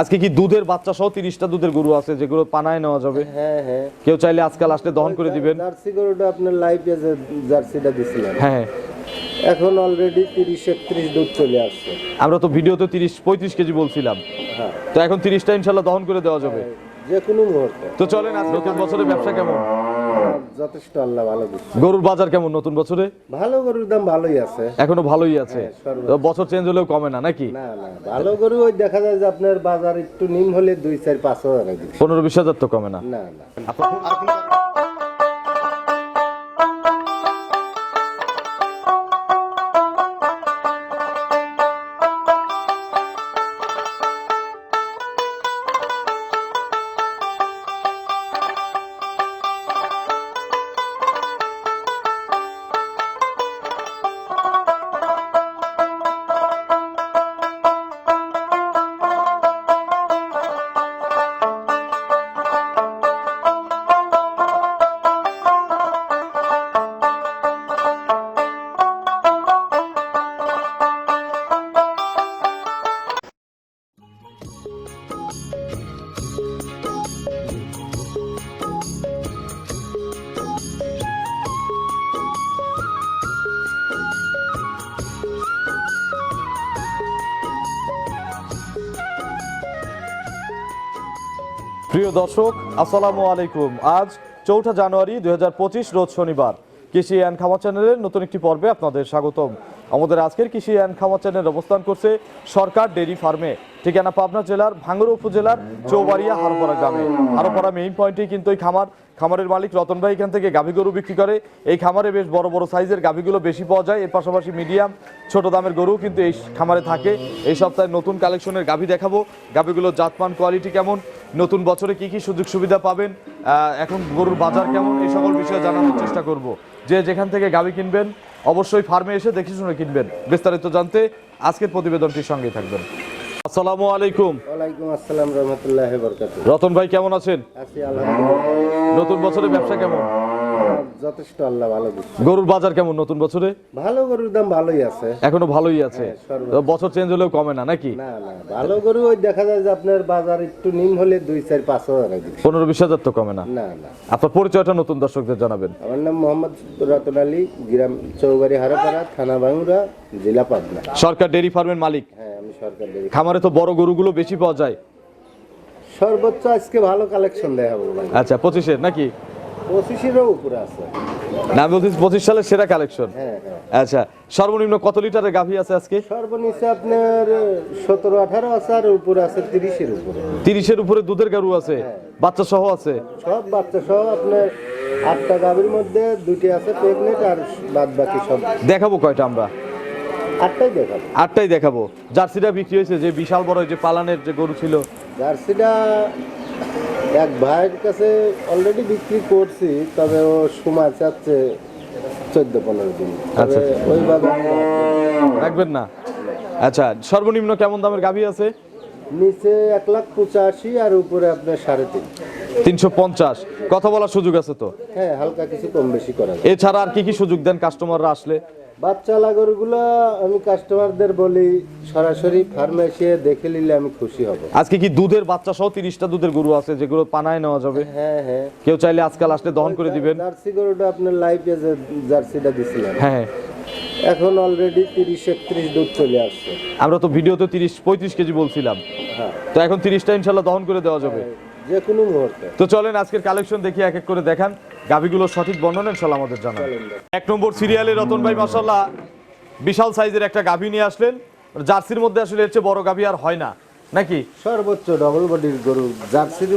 আজকে কি দুধের বাচ্চা সহ তিরিশটা দুধের গরু আছে যেগুলো পানায় নেওয়া যাবে? হ্যাঁ হ্যাঁ। কেউ চাইলে আজকাল আসলে দহন করে দিবেন। জার্সি গরুটা আপনার লাইফ যে জার্সিটা দিছিলেন হ্যাঁ হ্যাঁ। এখন অলরেডি তিরিশ একত্রিশ দুধ চলে আসছে। আমরা তো ভিডিওতে তিরিশ পঁয়ত্রিশ কেজি বলছিলাম। হ্যাঁ। তো এখন তিরিশটা ইনশাল্লাহ দহন করে দেওয়া যাবে। যে কোনো মুহূর্তে। তো চলেন আজ নতুন বছরের ব্যবসা কেমন? যথেষ্ট আল্লাহ ভালো গরুর বাজার কেমন নতুন বছরে? ভালো গরুর দাম ভালোই আছে। এখনও ভালোই আছে। বছর চেঞ্জ হলেও কমে না নাকি? না না ভালো গরু ওই দেখা যায় যে আপনার বাজার একটু নিম হলে দুই চার পাঁচ হাজার পনেরো বিশ হাজার তো কমে না। না না। প্রিয় দর্শক, আসসালামু আলাইকুম। আজ চৌঠা জানুয়ারি দু হাজার পঁচিশ, রোজ শনিবার। কৃষি অ্যান্ড খামা চ্যানেলের নতুন একটি পর্বে আপনাদের স্বাগতম। আমাদের আজকের কৃষি অ্যান্ড খামা চ্যানেল অবস্থান করছে সরকার ডেইরি ফার্মে, ঠিকানা পাবনা জেলার ভাঙ্গুড়া উপজেলার চৌবাড়িয়া হারোপাড়া গ্রামে। হারোপাড়া মেইন পয়েন্টেই কিন্তু এই খামার। খামারের মালিক রতন ভাই এখান থেকে গাভী গরু বিক্রি করে। এই খামারে বেশ বড় বড় সাইজের গাভীগুলো বেশি পাওয়া যায়। এর পাশাপাশি মিডিয়াম, ছোট দামের গরু কিন্তু এই খামারে থাকে। এই সপ্তাহে নতুন কালেকশনের গাভী দেখাবো। গাভীগুলোর জাতমান কোয়ালিটি কেমন? নতুন বছরে কি কি সুযোগ সুবিধা পাবেন? এখন গরুর বাজার কেমন? এই সকল বিষয়ে জানানোর চেষ্টা করব। যে যেখান থেকে গাভী কিনবেন অবশ্যই ফার্মে এসে দেখে শুনে কিনবেন। বিস্তারিত জানতে আজকের প্রতিবেদনটির সঙ্গে থাকবেন। আসসালামু আলাইকুম। ওয়ালাইকুম আসসালাম রহমতুল্লাহ বারাকাতুহু। রতন ভাই কেমন আছেন? আছি আলহামদুলিল্লাহ। নতুন বছরে ব্যবসা কেমন? যথেষ্ট আল্লাহ ভালো গরুর বাজার কেমন নতুন বছরে? ভালো গরুর দাম ভালোই আছে। এখনও ভালোই আছে। বছর চেঞ্জ হলেও কমে না নাকি? না না ভালো গরু ওই দেখা যায় যে আপনার বাজার একটু নিম হলে দুই চার পাঁচ হাজার পনেরো বিশ হাজার তো কমে না। না না। আপনার পরিচয়টা নতুন দর্শকদের জানাবেন। আমার নাম মোহাম্মদ রতন আলী গ্রাম চৌবাড়ি হারাপাড়া থানা বাঙ্গুরা জেলা পাবনা। সরকার ডেরি ফার্মের মালিক। হ্যাঁ আমি সরকার দেখি খামারে তো বড় গরুগুলো বেশি পাওয়া যায়। সর্বোচ্চ আজকে ভালো কালেকশন দেখাবো আচ্ছা পঁচিশের নাকি? পঁচিশেরও উপরে আছে। না বলছি পঁচিশ সালের সেরা কালেকশন হ্যাঁ হ্যাঁ। আচ্ছা সর্বনিম্ন কত লিটারের গাভী আছে আজকে? সর্বনিচে আপনার সতেরো আঠারো আছে আর উপরে আছে তিরিশের উপরে। তিরিশের উপরে দুধের গরু আছে বাচ্চা সহ আছে? সব বাচ্চা সহ আপনার আটটা গাভীর মধ্যে দুটি আছে প্রেগনেন্ট আর বাদ বাকি সব। দেখাবো কয়টা আমরা? আটটাই দেখাবো। আটটাই দেখাবো। জার্সিটা বিক্রি হয়েছে যে বিশাল বড় যে পালানের যে গরু ছিল। জার্সিটা এক ভাইয়ের কাছে অলরেডি বিক্রি করছি তবে ও সময় চাচ্ছে চোদ্দ পনেরো দিন। আচ্ছা, ওইভাবে না। রাখবেন না। আচ্ছা সর্বনিম্ন কেমন দামের গাভী আছে? নিচে এক লাখ পঁচাশি আর উপরে আপনার সাড়ে তিন। তিনশো পঞ্চাশ। কথা বলার সুযোগ আছে তো? হ্যাঁ হালকা কিছু কম বেশি করা এছাড়া আর কি কি সুযোগ দেন কাস্টমাররা আসলে? বাচ্চা গরুগুলো আমি কাস্টমারদের বলি সরাসরি ফার্মে এসে দেখে নিলে আমি খুশি হব। আজকে কি দুধের বাচ্চা সহ তিরিশটা দুধের গরু আছে যেগুলো পানায় নেওয়া যাবে? হ্যাঁ হ্যাঁ কেউ চাইলে আজকাল আসলে দহন করে দিবেন। জার্সি গরুটা আপনার লাইফে যে জার্সিটা দিছিলেন হ্যাঁ হ্যাঁ। এখন অলরেডি তিরিশ একত্রিশ দুধ চলে আসছে। আমরা তো ভিডিওতে তিরিশ পঁয়ত্রিশ কেজি বলছিলাম। হ্যাঁ। তো এখন তিরিশটা ইনশাল্লাহ দহন করে দেওয়া যাবে। যে কোনো মুহূর্তে। তো চলেন আজকের কালেকশন দেখি এক এক করে দেখান। গাভিগুলোর সঠিক বর্ণনা ইনশাল্লাহ আমাদের জানান। এক নম্বর সিরিয়ালে রতন ভাই মাসাল্লাহ বিশাল সাইজের একটা গাভি নিয়ে আসলেন। জার্সির মধ্যে আসলে চেয়ে বড় গাভি আর হয় না। নাকি? সর্বোচ্চ ডবল বডির গরু জার্সির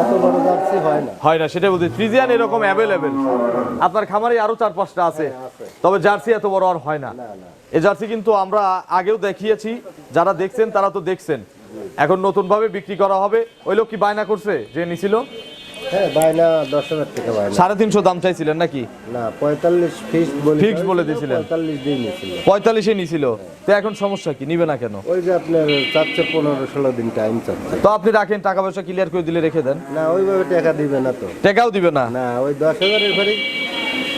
এত বড় জার্সি হয় না। হয় না সেটা বলতে ফ্রিজিয়ান এরকম অ্যাভেলেবেল আপনার খামারে আরও চার পাঁচটা আছে। আছে। তবে জার্সি এত বড় আর হয় না। এই জার্সি কিন্তু আমরা আগেও দেখিয়েছি। যারা দেখছেন তারা তো দেখছেন। এখন নতুন ভাবে বিক্রি করা হবে। ওই লোক কি বায়না করছে যে নিছিল? হ্যাঁ বায়না দশ হাজার টাকা বায়না। সাড়ে তিনশো দাম চাইছিলেন নাকি? না পঁয়তাল্লিশ ফিক্স বলে দিয়েছিলেন। পঁয়তাল্লিশ দিয়ে নিয়েছিল পঁয়তাল্লিশে নিছিল। তো এখন সমস্যা কি? নিবে না কেন? ওই যে আপনার চারশো পনেরো ষোলো দিন টাইম চাচ্ছে। তো আপনি রাখেন টাকা পয়সা ক্লিয়ার করে দিলে রেখে দেন। না ওইভাবে টাকা দিবে না তো। টাকাও দিবে না? না ওই দশ হাজারের ঘরে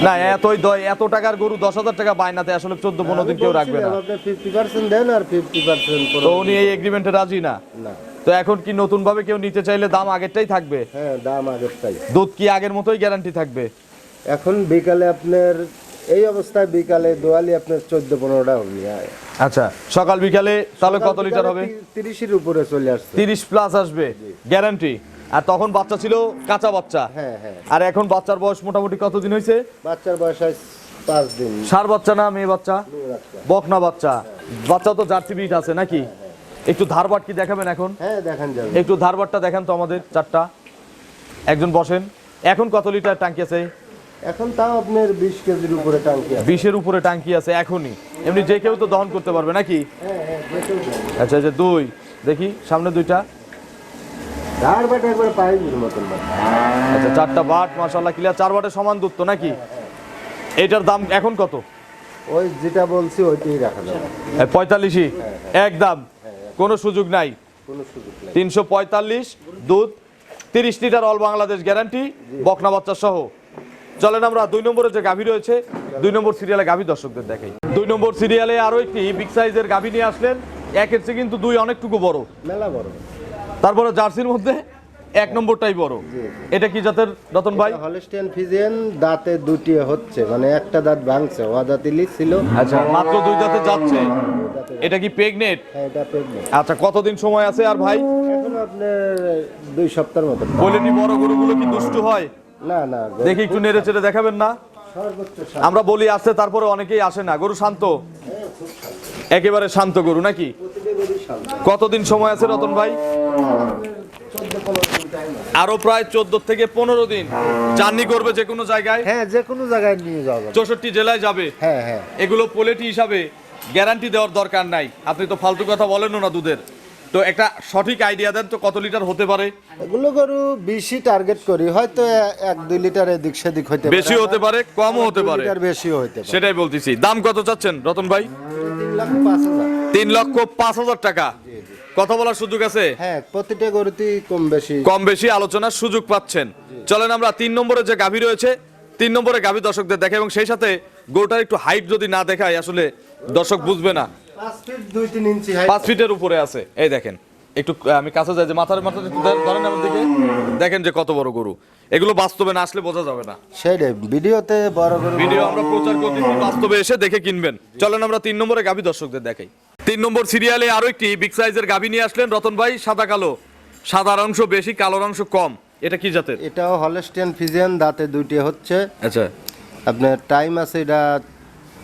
না এতই দ- এত টাকার গরু দশ হাজার টাকা বায়নাতে আসলে চোদ্দ পনেরো দিন কেউ রাখবে না। ফিফটি পার্সেন্ট দেন আর ফিফটি পার্সেন্ট তো উনি এই এগ্রিমেন্টে রাজি না? না। তো এখন কি নতুন ভাবে কেউ নিতে চাইলে দাম আগেরটাই থাকবে? হ্যাঁ দাম আগেরটাই। দুধ কি আগের মতোই গ্যারান্টি থাকবে? এখন বিকালে আপনার এই অবস্থায় বিকালে দোয়ালি আপনার চোদ্দ পনেরোটা হবে আচ্ছা সকাল বিকালে তাহলে কত লিটার হবে? তিরিশের উপরে চলে আসছে। তিরিশ প্লাস আসবে গ্যারান্টি আর তখন বাচ্চা ছিল কাঁচা বাচ্চা। হ্যাঁ হ্যাঁ। আর এখন বাচ্চার বয়স মোটামুটি কতদিন হয়েছে? বাচ্চার বয়স পাঁচ দিন। সার বাচ্চা না মেয়ে বাচ্চা? বকনা বাচ্চা। বাচ্চা তো জার্সি বিট আছে নাকি? একটু ধারবাট কি দেখাবেন এখন? হ্যাঁ দেখান যাবে। একটু ধারবাটটা দেখান তো আমাদের চারটা। একজন বসেন। এখন কত লিটার ট্যাঙ্কি আছে? এখন তাও আপনার বিশ কেজির উপরে টাঙ্কি আছে। বিশের উপরে ট্যাঙ্কি আছে এখনই। এমনি যে কেউ তো দহন করতে পারবে নাকি? হ্যাঁ হ্যাঁ আচ্ছা আচ্ছা দুই। দেখি সামনে দুইটা। বাটা একবার মতন আচ্ছা চারটা বাট মাশাল্লাহ ক্লিয়ার চার বাটের সমান দুধ নাকি? এটার দাম এখন কত? ওই যেটা বলছি ওইটাই রাখা যাবে। পঁয়তাল্লিশই? একদম। কোনো সুযোগ নাই? কোনো সুযোগ নেই। তিনশো পঁয়তাল্লিশ দুধ তিরিশ লিটার অল বাংলাদেশ গ্যারান্টি বকনা বাচ্চা সহ। চলেন আমরা দুই নম্বরে যে গাভী রয়েছে দুই নম্বর সিরিয়ালে গাভী দর্শকদের দেখাই। দুই নম্বর সিরিয়ালে আরও একটি বিগ সাইজের গাভী নিয়ে আসলেন। একের চেয়ে কিন্তু দুই অনেকটুকু বড়। মেলা বড়। তারপরে জার্সির মধ্যে এক নম্বরটাই বড়। এটা কি জাতের রতন ভাই? হলিস্টিয়ান ফিজিয়ান দাঁতে দুটি হচ্ছে মানে একটা দাঁত ভাঙছে ওয়া দাঁতিলি ছিল। আচ্ছা মাত্র দুই দাঁতে যাচ্ছে? এটা কি প্রেগনেট হ্যাঁ এটা প্রেগনেন্ট আচ্ছা কতদিন সময় আছে আর ভাই? এখন আপনার দুই সপ্তাহের মতো। বলেনি বড় গরুগুলো কি দুষ্টু হয়? না না দেখি একটু নেড়ে চেড়ে দেখাবেন না? আমরা বলি আসছে তারপরে অনেকেই আসে না। গরু শান্ত? একেবারে শান্ত গরু নাকি? কতদিন সময় আছে রতন ভাই? আরও প্রায় চোদ্দ থেকে পনেরো দিন জার্নি করবে যে কোনো জায়গায়? হ্যাঁ যে কোনো জায়গায় নিয়ে যাবে। চৌষট্টি জেলায় যাবে? হ্যাঁ হ্যাঁ। এগুলো পোলেটি হিসাবে গ্যারান্টি দেওয়ার দরকার নাই। আপনি তো ফালতু কথা বলেনও না দুধের। তো একটা সঠিক আইডিয়া দেন তো কত লিটার হতে পারে? এগুলো গরু বেশি টার্গেট করি হয়তো এক দুই লিটার এদিক সেদিক হইতে বেশি হতে পারে কমও হতে পারে। লিটার বেশিও হইতে পারে। সেটাই বলতেছি। দাম কত চাচ্ছেন রতন ভাই? তিন লক্ষ পাঁচ হাজার টাকা। কথা বলার সুযোগ আছে? হ্যাঁ প্রতিটা গরুতেই কম বেশি। কম বেশি আলোচনার সুযোগ পাচ্ছেন। চলেন আমরা তিন নম্বরে যে গাভী রয়েছে তিন নম্বরে গাভী দর্শকদের দেখে এবং সেই সাথে গরুটার একটু হাইট যদি না দেখায় আসলে দর্শক বুঝবে না। পাঁচ ফিটের উপরে আছে। এই দেখেন একটু আমি কাছে যাই যে মাথার মাথা একটু ধরেন আমার দিকে। দেখেন যে কত বড় গরু। এগুলো বাস্তবে না আসলে বোঝা যাবে না। সেটাই ভিডিওতে বড় গরু ভিডিও আমরা প্রচার করতেছি বাস্তবে এসে দেখে কিনবেন। চলেন আমরা তিন নম্বরে গাভী দর্শকদের দেখাই। তিন নম্বর সিরিয়ালে আরও একটি বিগ সাইজের গাভী নিয়ে আসলেন রতন ভাই সাদা কালো। সাদার অংশ বেশি কালোর অংশ কম। এটা কি জাতের? এটাও হলস্টিয়ান ফিজিয়ান দাঁতে দুইটি হচ্ছে। আচ্ছা। আপনার টাইম আছে এটা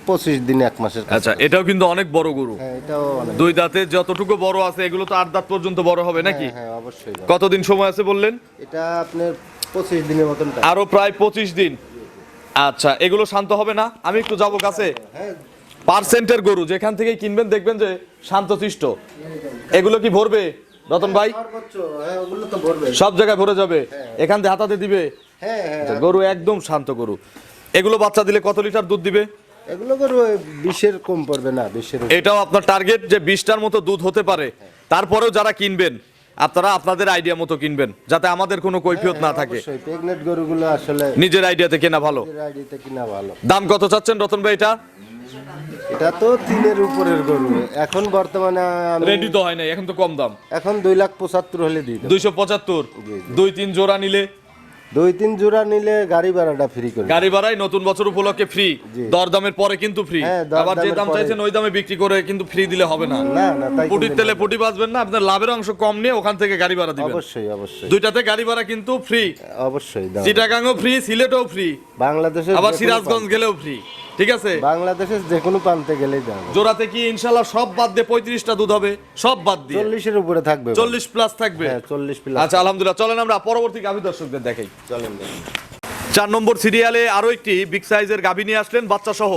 পঁচিশ দিন এক মাসের আচ্ছা এটাও কিন্তু অনেক বড় গরু। হ্যাঁ এটাও দুই দাঁতে যতটুকু বড় আছে এগুলো তো আট দাঁত পর্যন্ত বড় হবে নাকি? হ্যাঁ, হ্যাঁ অবশ্যই। কতদিন সময় আছে বললেন? এটা আপনার পঁচিশ দিনের মতন time। আরও প্রায় পঁচিশ দিন। আচ্ছা এগুলো শান্ত হবে না? আমি একটু যাব কাছে। হ্যাঁ পার্সেন্টের গরু যেখান থেকে কিনবেন দেখবেন যে শান্তশিষ্ট। এগুলো কি ভরবে? রতন ভাই? হ্যাঁ ভরবে সব জায়গায় ভরে যাবে? এখান থেকে হাতাতে দিবে? হ্যাঁ হ্যাঁ। আচ্ছা, গরু একদম শান্ত গরু। এগুলো বাচ্চা দিলে কত লিটার দুধ দিবে? এগুলো গরু বিশের কম পড়বে না বিশের এটাও আপনার টার্গেট যে বিশটার মতো দুধ হতে পারে। তারপরেও যারা কিনবেন আপনারা আপনাদের আইডিয়া মতো কিনবেন যাতে আমাদের কোনো কৈফিয়ত না থাকে। প্রেগনেন্ট গরুগুলো আসলে নিজের আইডিয়াতে কেনা ভালো। ভালো। দাম কত চাচ্ছেন রতন ভাই এটা? এটা তো তিনের উপরের গরু। এখন বর্তমানে রেডি তো হয় নাই এখন তো কম দাম। এখন দুই লাখ পঁচাত্তর হলে দিই। দুইশো পঁচাত্তর। দুই তিন জোড়া নিলে? দুই তিন জোড়া নিলে গাড়ি ভাড়াটা ফ্রি করে গাড়ি ভাড়ায় নতুন বছর উপলক্ষে ফ্রি। দরদামের পরে কিন্তু ফ্রি হ্যাঁ, আবার যে দাম চাইছেন ওই দামে বিক্রি করে কিন্তু ফ্রি দিলে হবে না। না না তাই পুটির তেলে পুটি বাঁচবেন না আপনার লাভের অংশ কম নিয়ে ওখান থেকে গাড়ি ভাড়া দিবেন। অবশ্যই অবশ্যই। দুইটাতে গাড়ি ভাড়া কিন্তু ফ্রি অবশ্যই। চিটাগাংও ফ্রি সিলেটও ফ্রি বাংলাদেশের আবার সিরাজগঞ্জ গেলেও ফ্রি ঠিক আছে? বাংলাদেশের যে কোনো প্রান্তে গেলেই দাম জোড়াতে কি ইনশাল্লাহ সব বাদ দিয়ে পঁয়ত্রিশটা দুধ হবে? সব বাদ দিয়ে? চল্লিশের উপরে থাকবে চল্লিশ প্লাস থাকবে? হ্যাঁ চল্লিশ প্লাস আচ্ছা আলহামদুলিল্লাহ। চলেন আমরা পরবর্তী গাভী দর্শকদের দেখাই। চলেন চার নম্বর সিরিয়ালে আরও একটি বিগ সাইজের গাভী নিয়ে আসলেন বাচ্চা সহ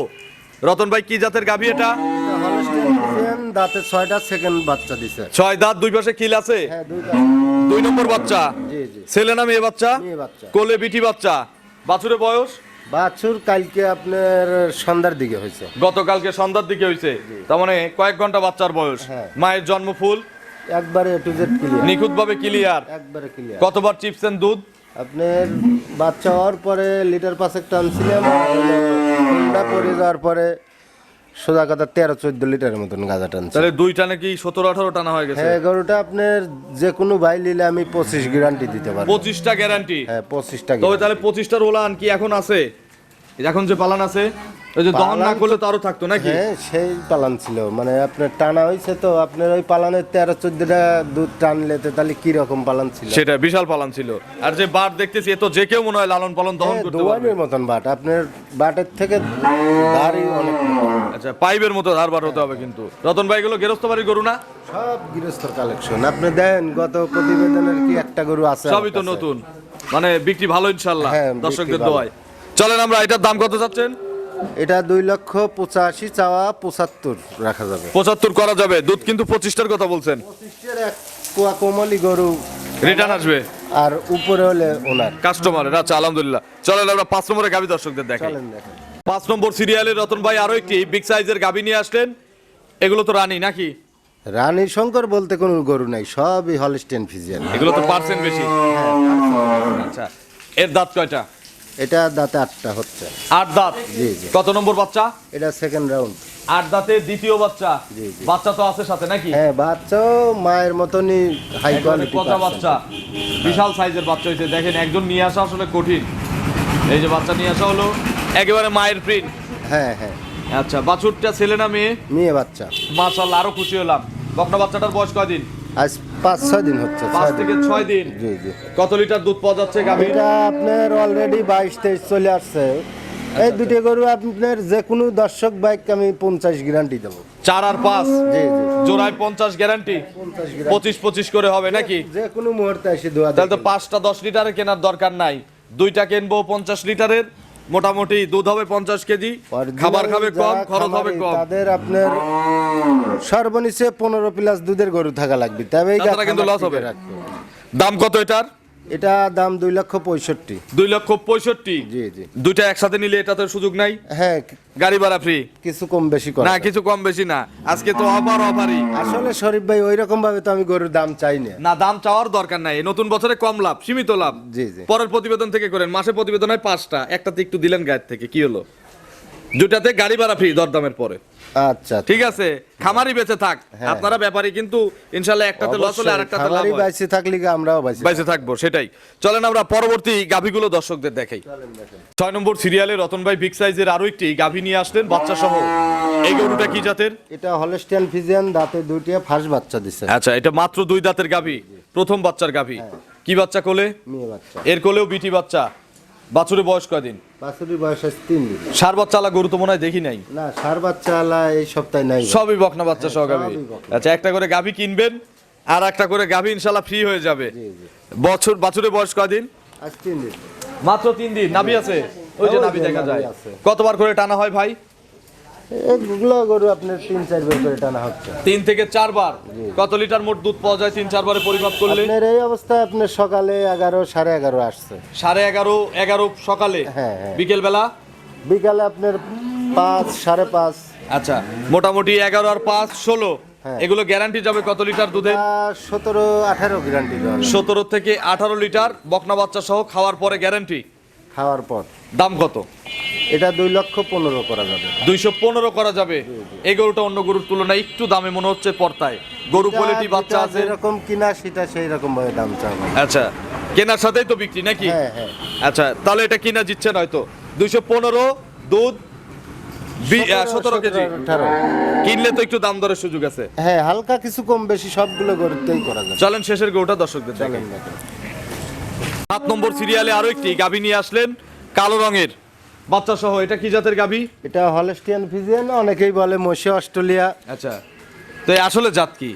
রতন ভাই কি জাতের গাভী এটা? দাঁতে ছয়টা সেকেন্ড বাচ্চা দিছে। ছয় দাঁত দুই পাশে কিল আছে? হ্যাঁ দুই নম্বর বাচ্চা? ছেলে না মেয়ে বাচ্চা? মেয়ে বাচ্চা। কোলে বিটি বাচ্চা? বাছুরের বয়স? বাছুর কালকে আপনার সন্ধ্যার দিকে হয়েছে। গতকালকে সন্ধ্যার দিকে হয়েছে। তার মানে কয়েক ঘণ্টা বাচ্চার বয়স। হ্যাঁ। মায়ের জন্ম ফুল একবারে টু জেড ক্লিয়ার নিখুঁত ভাবে ক্লিয়ার একবারে ক্লিয়ার কতবার চিপসেন দুধ? আপনার বাচ্চা হওয়ার পরে লিটার পাঁচেক টানছিলাম পরে যাওয়ার পরে সোজা কথা তেরো চোদ্দ লিটারের মতন গাঁজা টানছে। তাহলে দুই টানে কি সতেরো আঠারো টানা হয়ে গেছে? হ্যাঁ গরুটা আপনার যে কোনো ভাই নিলে আমি পঁচিশ গ্যারান্টি দিতে পারব। পঁচিশটা গ্যারান্টি হ্যাঁ পঁচিশটা তবে তাহলে পঁচিশটা রোলান কি এখন আছে? এখন যে পালান আছে ওই যে দহন না করলে তো আরও থাকতো নাকি? হ্যাঁ সেই পালান ছিল। মানে আপনার টানা হয়েছে তো আপনার ওই পালানের তেরো চোদ্দটা দুধ টানলেতে তাহলে কি রকম পালান ছিল? সেটা বিশাল পালান ছিল। আর যে বার দেখতেছি এ তো যে কেউ মনে হয় লালন পালন দহন হ্যাঁ, করতে পারবে। দোয়ানের মতন বাট। আপনার বাটের থেকে দাড়ি অনেক আচ্ছা পাইপের মতো ধার বার হতে হবে কিন্তু। রতন ভাই গুলো গেরস্ত বাড়ির গরু না? সব গৃহস্থর কালেকশন আপনি দেন গত প্রতিবেদনের কি একটা গরু আছে? সবই তো নতুন। মানে বিক্রি ভালো ইনশাল্লাহ হ্যাঁ, দর্শকদের। দোয়ায়। চলেন আমরা এটার দাম কত চাচ্ছেন? এটা দুই লক্ষ পঁচাশি চাওয়া পঁচাত্তর রাখা যাবে। পঁচাত্তর করা যাবে দুধ কিন্তু পঁচিশটার কথা বলছেন। পঁচিশের এক কুয়া কোমলি গরু। রিটার্ন আসবে। আর উপরে হলে ওনার। কাস্টমারের আচ্ছা আলহামদুলিল্লাহ। চলেন আমরা পাঁচ নম্বরে গাভী দর্শকদের দেখাই। চলেন দেখেন পাঁচ নম্বর সিরিয়ালে রতন ভাই আরও একটি বিগ সাইজের গাভী নিয়ে আসলেন। এগুলো তো রানী নাকি? রানী শঙ্কর বলতে কোনো গরু নাই সবই হলস্টেন ফিজিয়ান এগুলো তো পার্সেন্ট বেশি। আচ্ছা এর দাঁত কয়টা? এটা দাঁতে আটটা হচ্ছে। আট দাঁত? জি, জি। কত নম্বর বাচ্চা? এটা সেকেন্ড রাউন্ড আট দাঁতের দ্বিতীয় বাচ্চা? জি, জি। বাচ্চা তো আছে সাথে নাকি? হ্যাঁ বাচ্চাও মায়ের মতনই হাই কোয়ালিটি পচা বাচ্চা। বিশাল সাইজের বাচ্চা হয়েছে। দেখেন একজন নিয়ে আসা আসলে কঠিন। এই যে বাচ্চা নিয়ে আসা হলো। একেবারে মায়ের প্রিন্ট। হ্যাঁ হ্যাঁ। আচ্ছা বাছুরটা ছেলে না মেয়ে? মেয়ে বাচ্চা। মাশাল্লাহ আরও খুশি হলাম। বকনা বাচ্চাটার বয়স কয়দিন আজ পাঁচ ছয় দিন হচ্ছে পাঁচ। থেকে ছয় দিন? জি জি। কত লিটার দুধ পাওয়া যাচ্ছে গাভীর? এটা আপনার অলরেডি বাইশ তেইশ চলে আসছে। এই দুটো গরু আপনার যে কোনো দর্শক বাইক আমি পঞ্চাশ গ্যারান্টি দেবো। চার আর পাঁচ? জি জি। জোড়ায় পঞ্চাশ গ্যারান্টি পঁচিশ পঁচিশ করে হবে নাকি? যে কোনো মুহূর্তে এসে দোয়া তাহলে তো পাঁচটা দশ লিটারের কেনার দরকার নাই। দুইটা কিনবো পঞ্চাশ লিটারের মোটামুটি দুধ হবে পঞ্চাশ কেজি খাবার খাবে কম খরচ হবে কম। তাদের আপনার সর্বনিচে পনেরো প্লাস দুধের গরু থাকা লাগবে। তবে কিন্তু লস হবে। দাম কত এটার? এটা দাম দুই লক্ষ পঁয়ষট্টি। দুই লক্ষ পঁয়ষট্টি? জি জি। দুইটা একসাথে নিলে এটাতে সুযোগ নাই? হ্যাঁ গাড়ি ভাড়া ফ্রি কিছু কম বেশি করে না কিছু কম বেশি না। আজকে তো অফার অফারই আসলে শরীফ ভাই ওই রকম ভাবে তো আমি গরুর দাম চাই না। না দাম চাওয়ার দরকার নাই। নতুন বছরে কম লাভ সীমিত লাভ। জি জি। পরের প্রতিবেদন থেকে করেন। মাসে প্রতিবেদন হয় পাঁচটা। একটাতে একটু দিলেন গায়ের থেকে। কি হলো? দুটাতে গাড়ি ভাড়া ফ্রি দরদামের পরে। আচ্ছা ঠিক আছে? খামারি বেঁচে থাক। হ্যাঁ। আপনারা ব্যাপারী কিন্তু ইনশাল্লাহ একটাতে লস হলে আরেকটাতে লাভ হয়। বাইসে থাকলে কি আমরাও বাইসে বাইসে থাকব। সেটাই। চলেন আমরা পরবর্তী গাভীগুলো দর্শকদের দেখাই। ছয় নম্বর সিরিয়ালে রতন ভাই বিগ সাইজের আরও একটি গাভী নিয়ে আসলেন বাচ্চা সহ এই গরুটা কি জাতের? এটা হলস্টিয়ান ফিজিয়ান দাঁতে দুটিয়া ফার্স্ট বাচ্চা দিছে। আচ্ছা এটা মাত্র দুই দাঁতের গাভী প্রথম বাচ্চার গাভী। কি বাচ্চা কোলে? মেয়ে বাচ্চা। এর কোলেও বিটি বাচ্চা। বাছুরে বয়স কয়দিন? বাছুরির বয়স আছে তিন দিন। সার বাচ্চা আলা গরু তো মনে হয় দেখি নাই? না সার বাচ্চা আলা এই সপ্তাহে নাই সবই বকনা বাচ্চা সহ গাভী আচ্ছা একটা করে গাভী কিনবেন আর একটা করে গাভী ইনশাল্লাহ ফ্রি হয়ে যাবে। বছর বাছুরে বয়স কদিন আজ তিন দিন। মাত্র তিন দিন। নাভি আছে? ওই যে ওই নাভি দেখা যায়। কতবার করে টানা হয় ভাই? এগুলো গরু আপনার তিন চার করে টানা হচ্ছে। তিন থেকে চারবার? কত লিটার মোট দুধ পাওয়া যায় তিন চারবারে পরিমাপ করলে? আপনার এই অবস্থায় আপনার সকালে এগারো সাড়ে এগারো আসছে। সাড়ে এগারো এগারো সকালে? হ্যাঁ, হ্যাঁ। বিকেল বেলা বিকালে আপনার পাঁচ সাড়ে পাঁচ। আচ্ছা মোটামুটি এগারো আর পাঁচ ষোলো। হ্যাঁ। এগুলো গ্যারান্টি যাবে কত লিটার দুধের? সতেরো আঠারো গ্যারান্টি সতেরো থেকে আঠারো লিটার বকনা বাচ্চা সহ খাওয়ার পরে গ্যারান্টি খাওয়ার পর। দাম কত? এটা দুই লক্ষ পনেরো করা যাবে। দুইশো পনেরো করা যাবে। এই গরুটা অন্য গরুর তুলনায় একটু দামে মনে হচ্ছে পর্তায়। গরু কোয়ালিটি বাচ্চা আছে। যেরকম কিনা সেটা সেই রকম ভাবে দাম চাওয়া আচ্ছা কেনার সাথেই তো বিক্রি নাকি? হ্যাঁ হ্যাঁ। আচ্ছা তাহলে এটা কিনা জিতছেন হয়তো দুইশো পনেরো দুধ সতেরো কেজি। কিনলে তো একটু দাম দরের সুযোগ আছে। হ্যাঁ হালকা কিছু কম বেশি সবগুলো গরুতেই করা যাবে। চলেন শেষের গরুটা দর্শকদের চলেন। সাত নম্বর সিরিয়ালে আরও একটি গাভী নিয়ে আসলেন কালো রঙের। বাচ্চা সহ এটা কি জাতের গাভী এটা হলস্টিয়ান ফিজিয়ান অনেকেই বলে মশি অস্ট্রেলিয়া। আচ্ছা তো এই আসলে জাত কি?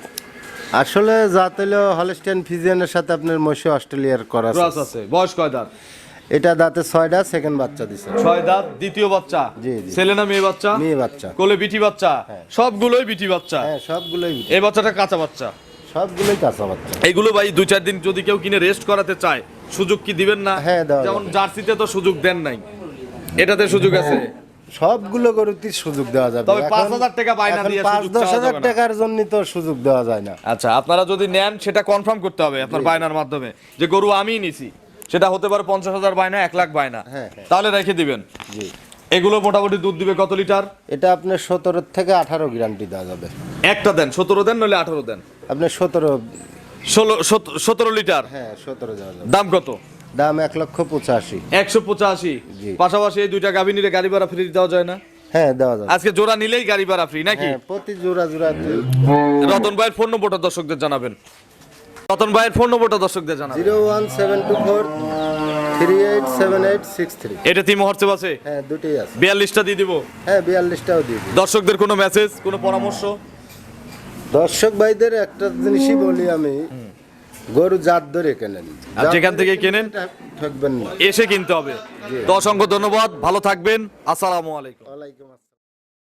আসলে জাত হলো হলস্টিয়ান ফিজিয়ানের সাথে আপনার মশি অস্ট্রেলিয়ার করা ক্রস আছে। বয়স কয় দাঁত? এটা দাঁতে ছয়টা সেকেন্ড বাচ্চা দিছে। ছয় দাঁত দ্বিতীয় বাচ্চা? জি, জি। ছেলে না মেয়ে বাচ্চা? মেয়ে বাচ্চা। কোলে বিটি বাচ্চা? সবগুলোই বিটি বাচ্চা? হ্যাঁ সবগুলোই এই বাচ্চাটা কাঁচা বাচ্চা? সবগুলোই কাঁচা বাচ্চা। এগুলো ভাই দুই চার দিন যদি কেউ কিনে রেস্ট করাতে চায় সুযোগ কি দিবেন না? হ্যাঁ, যেমন জার্সিতে তো সুযোগ দেন নাই। এটাতে সুযোগ আছে? সবগুলো গরুতে সুযোগ দেওয়া যাবে। তবে এখন- 5,000 টাকা বায়না দিয়ে সুযোগ দশ চাওয়া হাজার যাবে না। টাকার জন্য তো সুযোগ দেওয়া যায় না। আচ্ছা আপনারা যদি নেন সেটা কনফার্ম করতে হবে আপনার বায়নার মাধ্যমে। যে গরু আমি নিছি সেটা হতে পারে পঞ্চাশ হাজার বায়না এক লাখ বায়না। হ্যাঁ, হ্যাঁ। তাহলে রেখে দিবেন। জি। এগুলো মোটামুটি দুধ দিবে কত লিটার? এটা আপনার সতেরো থেকে আঠারো গ্যারান্টি দেওয়া যাবে। একটা দেন সতেরো দেন নইলে আঠারো দেন। আপনি সতেরো ষোলো সত- সতেরো লিটার? হ্যাঁ সতেরো দাম কত? দাম এক লক্ষ পঁচাশি। একশো পঁচাশি। পাশাপাশি এই দুইটা গাভী নিলে গাড়ি ভাড়া ফ্রি দেওয়া যায় না? হ্যাঁ দেওয়া যাবে। আজকে জোড়া নিলেই গাড়ি ভাড়া ফ্রি নাকি? হ্যাঁ প্রতি জোড়া জোড়া রতন ভাইয়ের ফোন নম্বরটা দর্শকদের জানাবেন। রতন ভাইয়ের ফোন নম্বরটা দর্শকদের জানাবেন। Zero one seven two four three eight seven eight six three. এটা তিন হোয়াটসঅ্যাপ আছে? হ্যাঁ দুটোই আছে। বিয়াল্লিশটা দিয়ে দিব? হ্যাঁ বিয়াল্লিশটাও দিয়ে দিই দর্শকদের কোনো মেসেজ কোনো পরামর্শ? দর্শক ভাইদের একটা জিনিসই বলি আমি গরু জাত ধরে কেনেন। আর যেখান থেকে কেনেন ঠকবেন না। এসে কিনতে হবে। তো অসংখ্য ধন্যবাদ ভালো থাকবেন আসসালামু আলাইকুম।